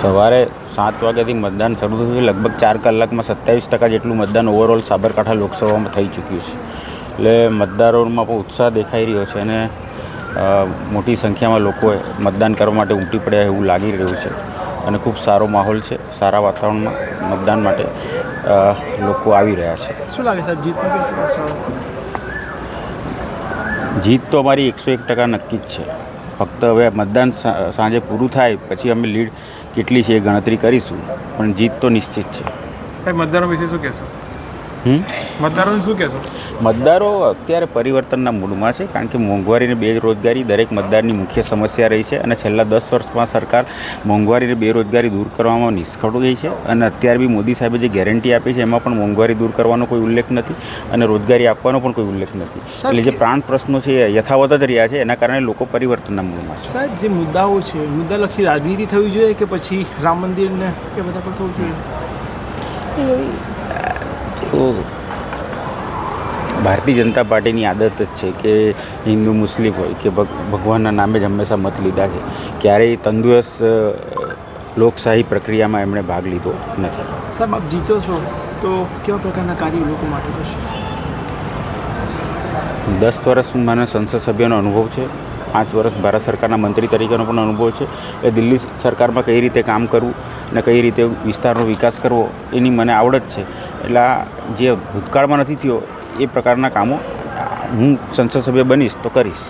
સવારે સાત વાગ્યાથી મતદાન શરૂ થયું છે. લગભગ ચાર કલાકમાં સત્યાવીસ ટકા જેટલું મતદાન ઓવરઓલ સાબરકાંઠા લોકસભામાં થઈ ચૂક્યું છે. એટલે મતદારોમાં પણ ઉત્સાહ દેખાઈ રહ્યો છે અને મોટી સંખ્યામાં લોકોએ મતદાન કરવા માટે ઉમટી પડ્યા એવું લાગી રહ્યું છે. અને ખૂબ સારો માહોલ છે સારા વાતાવરણમાં મતદાન માટે લોકો આવી રહ્યા છે. શું લાગે સાહેબ જીતનો જીત તો અમારી એકસો એક ટકા નક્કી જ છે. ફક્ત હવે મતદાન સાંજે પૂરું થાય પછી અમે લીડ કેટલી છે એ ગણતરી કરીશું. પણ જીત તો નિશ્ચિત છે. સાહેબ મતદારો વિશે શું કહેશો? હમ? મતદારોને શું કહેશો? મતદારો અત્યારે પરિવર્તનના મૂડમાં છે કારણ કે મોંઘવારી અને બેરોજગારી દરેક મતદારની મુખ્ય સમસ્યા રહી છે અને છેલ્લા દસ વર્ષમાં સરકાર મોંઘવારી અને બેરોજગારી દૂર કરવામાં નિષ્ફળ ગઈ છે અને અત્યારે બી મોદી સાહેબે જે ગેરંટી આપી છે એમાં પણ મોંઘવારી દૂર કરવાનો કોઈ ઉલ્લેખ નથી અને રોજગારી આપવાનો પણ કોઈ ઉલ્લેખ નથી. એટલે જે પ્રાણ પ્રશ્નો છે એ યથાવત જ રહ્યા છે એના કારણે લોકો પરિવર્તનના મૂળમાં છે. સાહેબ જે મુદ્દાઓ છે મુદ્દાલક્ષી રાજનીતિ થવી જોઈએ કે પછી રામ મંદિરને એ બધા પર થવું જોઈએ? તો ભારતીય જનતા પાર્ટીની આદત જ છે કે હિન્દુ મુસ્લિમ હોય કે ભગ- ભગવાનના નામે જ હંમેશા મત લીધા છે. ક્યારેય તંદુરસ્ત લોકશાહી પ્રક્રિયામાં એમણે ભાગ લીધો નથી. સાહેબ આપ જીતો છો તો કેવા પ્રકારના કાર્યો લોકો માટે થશે? દસ વર્ષ મને સંસદ સભ્યનો અનુભવ છે. પાંચ વર્ષ ભારત સરકારના મંત્રી તરીકેનો પણ અનુભવ છે. એ દિલ્હી સરકારમાં કઈ રીતે કામ કરવું અને કઈ રીતે વિસ્તારનો વિકાસ કરવો એની મને આવડત છે. એટલે આ જે ભૂતકાળમાં નથી થયો એ પ્રકારના કામો હું સંસદ સભ્ય બનીશ તો કરીશ.